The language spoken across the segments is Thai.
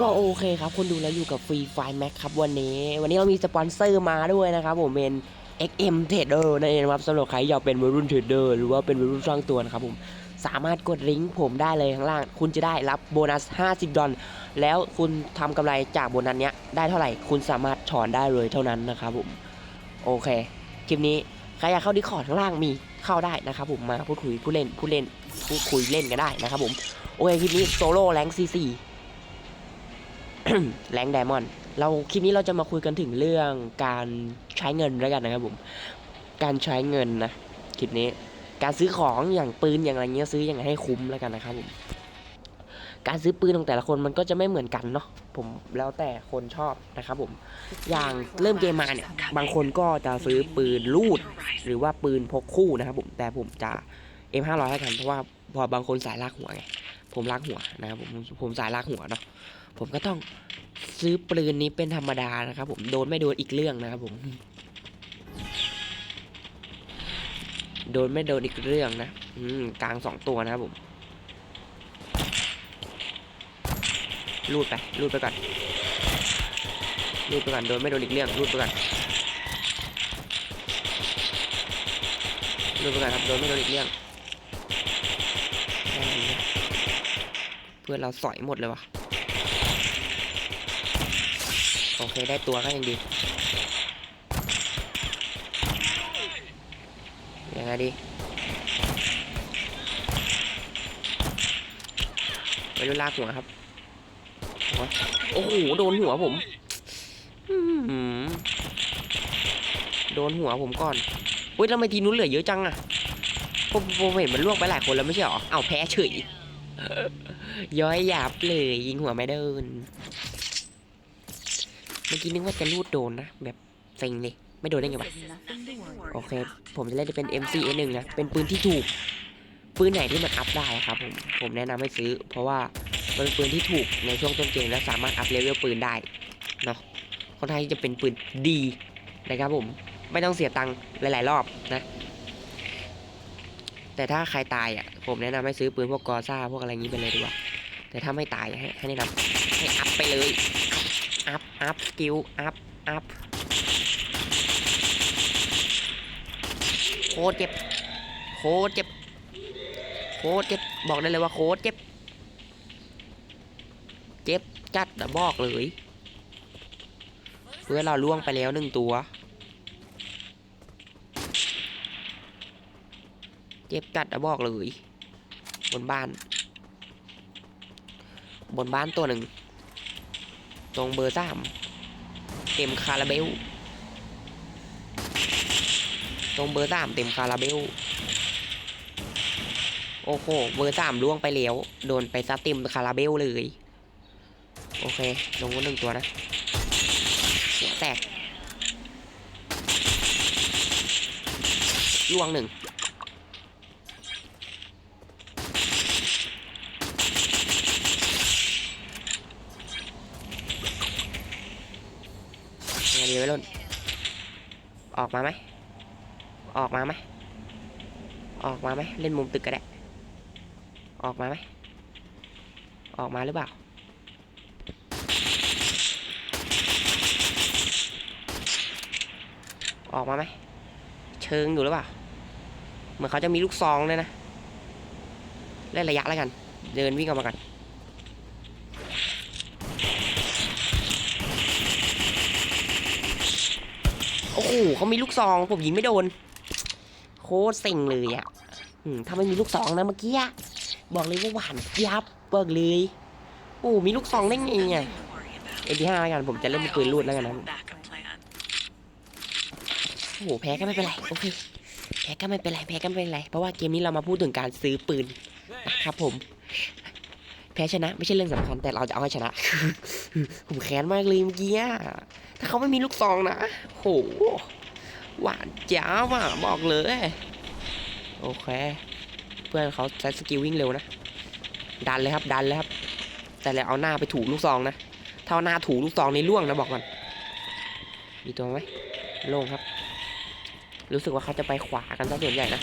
ก็โอเคครับคนดูแล้วอยู่กับฟรีไฟแม็กครับวันนี้ วันนี้เรามีสปอนเซอร์มาด้วยนะครับผมเป็น XM Trader นั่นเองครับสำหรับใครอยากเป็นวัยรุ่นเทรดเดอร์หรือว่าเป็นวัยรุ่นสร้างตัวนะครับผมสามารถกดลิงก์ผมได้เลยข้างล่าง คุณจะได้รับโบนัส 50 ดอลแล้วคุณทำกำไรจากโบนัสเนี้ยได้เท่าไหร่คุณสามารถถอนได้เลยเท่านั้นนะครับผมโอเคคลิปนี้ใครอยากเข้าดิคอร์ดข้างล่างมีเข้าได้นะครับผมมาพูดคุยผู้เล่นผู้เล่นพูดคุยเล่นกันได้นะครับผมโอเคคลิปนี้โซโล่แรงซีซี แรงไดมอนด์เราคลิปนี้เราจะมาคุยกันถึงเรื่องการใช้เงินแล้วกันนะครับผม การใช้เงินนะคลิปนี้ การซื้อของอย่างปืนอย่างอะไรเงี้ยซื้อยังไงให้คุ้มแล้วกันนะครับผมการซื้อปืนของแต่ละคนมันก็จะไม่เหมือนกันเนาะผมแล้วแต่คนชอบนะครับผม อย่างเริ่มเกมมาเนี่ย บางคนก็จะซื้อปืนลูด หรือว่าปืนพกคู่นะครับผมแต่ผมจะ M500 แล้กันเพราะว่าพอบางคนสายลากหัวไง ผมลากหัวนะครับผมผมสายลากหัวเนาะผมก็ต้องซื้อปืนนี้เป็นธรรมดานะครับ ผมโดนไม่โดนอีกเรื่องนะครับ ผม โดนไม่โดนอีกเรื่องนะอืมกลางสองตัวนะครับผมรูดไปรูดไปก่อนรูดไปก่อนโดนไม่โดนอีกเรื่องรูดไปก่อนรูดไปก่อนครับโดนไม่โดนอีกเรื่องแม่งนะ เพื่อนเราสอยหมดเลยวะโอเคได้ตัวก็ยังดียังไงดีไปดูลากหัวครับโอ้โหโดนหัวผมโดนหัวผมก่อนเฮ้ยทำไมทีนู้นเหลือเยอะจังอะผมผมเห็นมันล่วงไปหลายคนแล้วไม่ใช่หรอเอาแพ้เฉย ย้อยหยาบเลยยิงหัวไม่เดินเมื่อกี้นึกว่าจะลูดโดนนะ แบบเซ็งเลย ไม่โดนได้ไงวะ โอเค ผมจะเล่นเป็น MC1 นะ เป็นปืนที่ถูก ปืนไหนที่มันอัพได้ครับผม ผมแนะนำให้ซื้อ เพราะว่ามันเป็นปืนที่ถูกในช่วงต้นเกมและสามารถอัพเลเวลปืนได้เนาะค่อนข้างที่จะเป็นปืนดีนะครับผม ไม่ต้องเสียตังค์หลาย ๆ รอบนะ แต่ถ้าใครตายอะผมแนะนำให้ซื้อปืนพวกกอซ่าพวกอะไรงี้ไปเลยดีกว่า แต่ถ้าไม่ตายให้ให้แนะนำให้อัพไปเลยอัพอัพสกิลอัพอัพโคตรเจ็บโคตรเจ็บโคตรเจ็บบอกได้เลยว่าโคตรเจ็บเจ็บจัดอะบอกเลยเพื่อเราล่วงไปแล้วหนึ่งตัว จ็บจัดอะบอกเลย บนบ้าน บนบ้านตัวหนึ่ง ตรงเบอร์สามเต็มคาราเบล ตรงเบอร์สามเต็มคาราเบล โอ้โห เบอร์สามล่วงไปแล้ว โดนไปซะเต็มคาราเบลเลย โอเค ลงหนึ่งตัวนะหัวแตกล่วงหนึ่ง งดีไว้รุ่น ออกมาไหม ออกมาไหม ออกมาไหม เล่นมุมตึกก็ได้ ออกมาไหม ออกมาหรือเปล่า ออกมาไหม เชิงอยู่หรือเปล่า เหมือนเขาจะมีลูกซองด้วยนะ เล่นระยะแล้วกัน เดินวิ่งออกมากัน อ้เขามีลูกซองผมยิงไม่โดน โคตรเซ็งเลยอะ่ะถ้าไม่มีลูกซองนะเมื่อกี้บอกเลยว่าหวานยับเบิกเลยโอ้มีลูกซองได้ไงไงเอ็นที่ห้าแล้วกันผมจะเล่นเป็นปืนลูดแล้วกันนะโอ้โหแพ้ก็ไม่เป็นไรโอเคแพ้ก็ไม่เป็นไรแพ้ก็ไม่เป็นไรเพราะว่าเกมนี้เรามาพูดถึงการซื้อปืนนะครับผม แพ้ชนะ ไม่ใช่เรื่องสำคัญแต่เราจะเอาให้ชนะผมแค้นมากเลยเมื่อกี้ ถ้าเขาไม่มีลูกซองนะโหหวานจ้าว่ะบอกเลย โอเค เพื่อนเขาใช้สกิลวิ่งเร็วนะ ดันเลยครับดันเลยครับ แต่แล้วเอาหน้าไปถูลูกซองนะถ้าเอาหน้าถูลูกซองในล่วงนะบอกก่อนมีตัวไหมโล่งครับ รู้สึกว่าเขาจะไปขวากันซะส่วนใหญ่นะ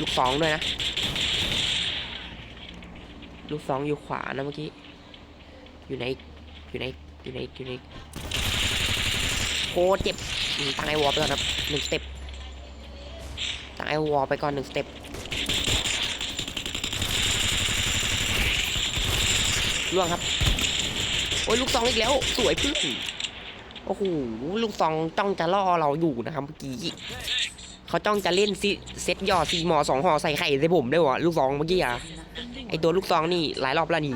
ลูกซองด้วยนะ ลูกซองอยู่ขวานะเมื่อกี้ อยู่ไหนอยู่ไหนอยู่ไหนอยู่ไหน โคตรเจ็บตั้งไอวอลไปก่อนครับหนึ่งสเต็ปตั้งไอวอลไปก่อนหนึ่งสเต็ปล่วงครับ โอ้ยลูกซองอีกแล้ว สวยพึ่งโอ้โหลูกซองจ้องจะล่อเราอยู่นะครับเมื่อกี้เขาจ้องจะเล่นซิเซตหยอดซีหมอสองห่อใส่ไข่ใส่ผมได้วะลูกซองเมื่อกี้อะไอตัวลูกซองนี่หลายรอบแล้วหนี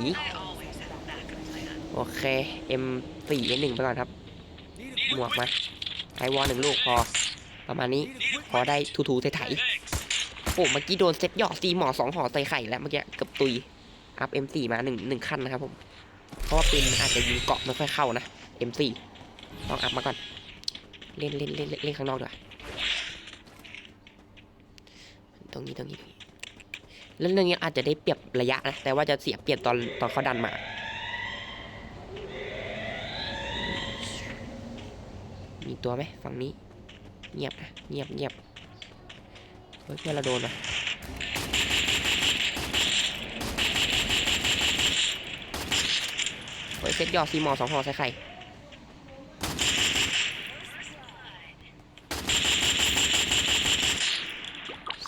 โอเค M4 N1 ไปก่อนครับ หมวกมาไอวอลหนึ่งลูกพอ ประมาณนี้พอได้ทูๆไถๆโอ้เมื่อกี้โดนเซตหยอดซีหมอสองห่อใส่ไข่แล้วเมื่อกี้กับตุยอัพ M4 มาหนึ่งหนึ่งขั้นนะครับผมเพราะว่าปืนอาจจะยิงเกาะไม่ค่อยเข้านะ M4 ต้องอัพมาก่อน เล่นเล่นเล่นเล่นข้างนอกดีกว่าตรงนี้ตรงนี้ตรงนี้แล้วเรื่องนี้อาจจะได้เปรียบระยะนะแต่ว่าจะเสียเปรียบตอนตอนเขาดันมา ตัวไหมฝั่งนี้ เงียบนะเงียบเงียบเฮ้ยเพื่อนเราโดนว่ะเฮ้ยเซ็ตยอดซีมอสองหอใส่ไข่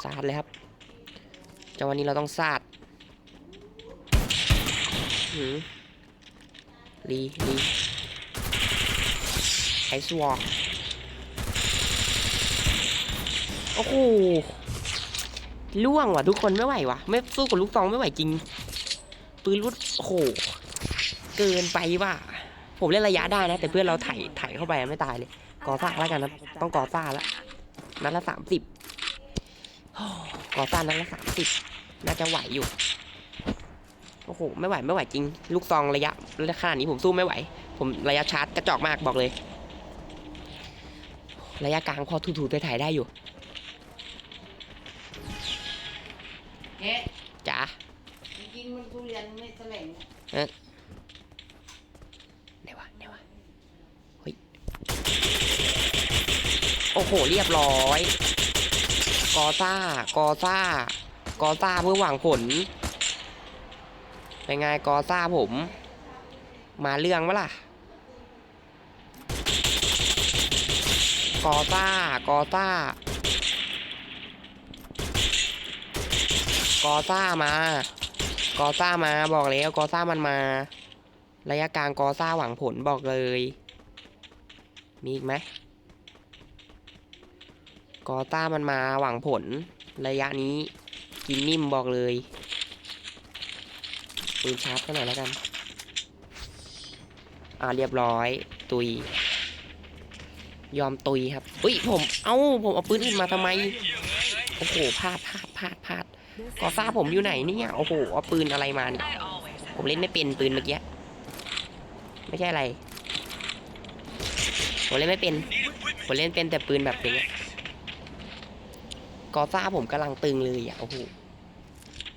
สาดเลยครับจังหวันนี้เราต้องสาดหืม ลีลีไอสวอโอ้โหล่วงว่ะทุกคนไม่ไหวว่ะ ไม่สู้กับลูกซองไม่ไหวจริง ปืนรุดโอ้โห เกินไปว่ะ ผมเล่นระยะได้นะ แต่เพื่อนเราไถ่ไถ่เข้าไปไม่ตายเลย กอซ่าแล้วกันนะต้องกอซ่าแล้วนัดละสามสิบก่อสร้านั้นละสามสิบน่าจะไหวอยู่โอ้โหไม่ไหวไม่ไหวจริง ลูกซองระยะขนาดนี้ผมสู้ไม่ไหว ผมระยะชาร์จกระจอกมากบอกเลย ระยะกลางพอถูๆไปถ่ายได้อยู่เอ๊ะจ๋ากินมันทุเรียนไม่แสลงไหนวะไหนวะเฮ้ยโอ้โหเรียบร้อย กอซ่ากอซ่ากอซ่าเพื่อหวังผลเป็นไงกอซ่าผม มาเรื่องวะล่ะ กอซ่ากอซ่ากอซ่ามากอซ่ามาบอกแล้วกอซ่ามันมา ระยะกลางกอซ่าหวังผลบอกเลย มีอีกไหมกอซ่ามันมาหวังผล ระยะนี้กินนิ่มบอกเลยปืนชาร์จกันหน่อยแล้วกัน อ่าเรียบร้อย ตุย ยอมตุยครับอุ้ยผม เอ้า ผมเอาปืนอื่นมาทำไม โอ้โห พลาดพลาดพลาดพลาดกอซ่าผมอยู่ไหนเนี่ย โอ้โห เอาปืนอะไรมาเนี่ยผมเล่นไม่เป็นปืนเมื่อกี้ ไม่ใช่อะไร ผมเล่นไม่เป็น ผมเล่นเป็นแต่ปืนแบบอย่างเงี้ยกอซ่าผมกำลังตึงเลยอะ โอ้โห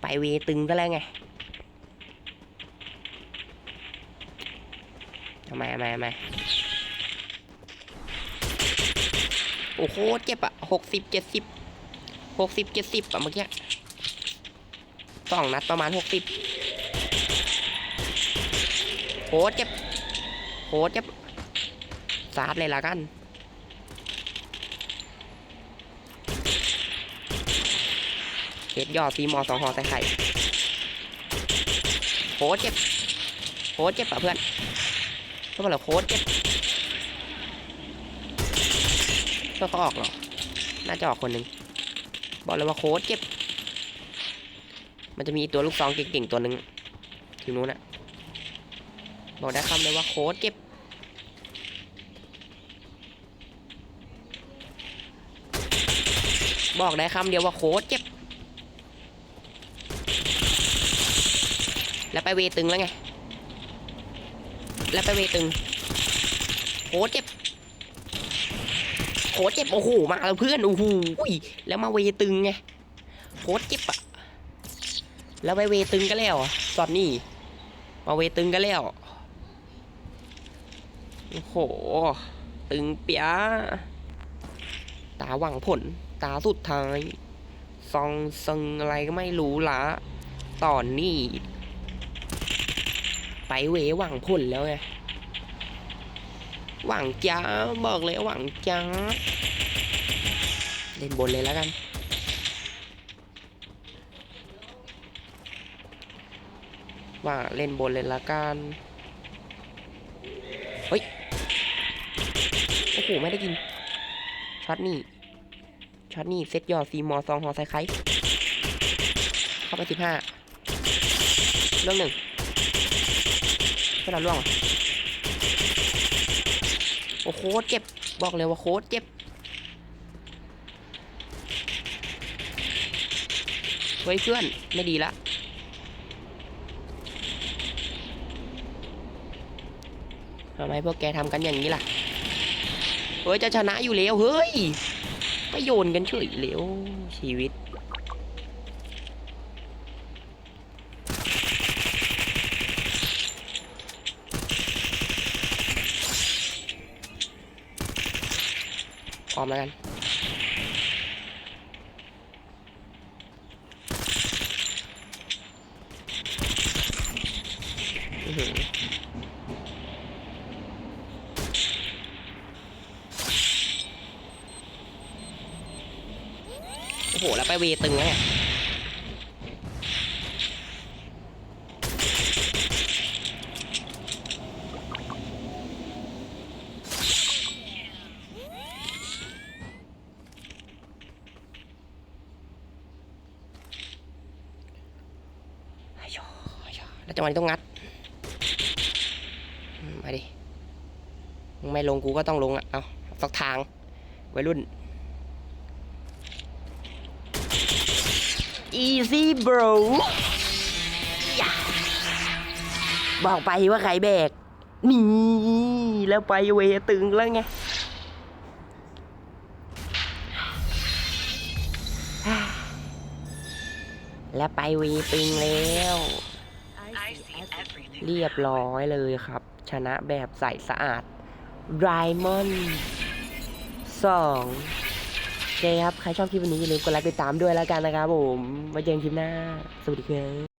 ไปเวตึงซะแล้วไงทำไมทำไมทำไม โอ้โหเจ็บอะหกสิบเจ็ดสิบหกสิบเจ็ดสิบอะเมื่อกี้สองนัดประมาณหกสิบโหเจ็บโหเจ็บสาดเลยละกันเฮ็ดยอดซีมอสองหอใส่ไข่โคตรเจ็บโคตรเจ็บปะเพื่อนเพื่อนอกเลยโคตรเจ็บ เพื่อเขาออกหรอ น่าจะออกคนหนึ่ง บอกเลยว่าโคตรเจ็บ มันจะมีตัวลูกซองเก่งๆตัวหนึ่งทีนู้นอะบอกได้คำเลยว่าโคตรเจ็บ บอกได้คำเดียวว่าโคตรเจ็บ แล้วไปเวตึงแล้วไง แล้วไปเวตึงโคตรเจ็บ โคตรเจ็บโอ้โหมาแล้วเพื่อนโอ้โหแล้วมาเวตึงไงโคตรเจ็บอะแล้วไปเวตึงก็แล้วตอนนี้ มาเวตึงก็แล้วโอ้โหตึงเปียตาหวังผลตาสุดท้ายซองซึงอะไรก็ไม่รู้ละตอนนี้ ไปเวหวังผลแล้วไง หวังจ้าบอกเลยหวังจ้าเล่นบนเลยแล้วกันว่าเล่นบนเลยละกันเฮ้ย โอ้โห ไม่ได้กิน ช็อตนี่ ช็อตนี่ เซตยอดซีมอซองหอไซไคส์เข้าไปสิบห้าเรื่องหนึ่งไม่เราล่วง โอ้โคตรเจ็บ บอกเลยว่าโคตรเจ็บ เฮ้ยเพื่อน ไม่ดีละ ทำไมพวกแกทำกันอย่างนี้ล่ะ เฮ้ย จะชนะอยู่แล้ว เฮ้ยก็โยนกันเฉยแล้วชีวิต ออมแล้วกัน โอ้โห แล้วไปเวตึงแล้วเนี่ยอ้ายโยอ้ายโย แล้วจังหวะนี้ต้องงัดมาดิไม่ลงกูก็ต้องลงอะ เอาสักทางวัยรุ่น easy bro บอกไปว่าใครแบก นี่ แล้วไปเวตึงแล้วไง และไปวีปิงแล้ว เรียบร้อยเลยครับ ชนะแบบใสสะอาดไรมอนสองโอเคครับ ใครชอบคลิปวันนี้อย่าลืมกดไลค์ไปตามด้วยแล้วกันนะครับผมไว้เจอกันคลิปหน้า สวัสดีครับ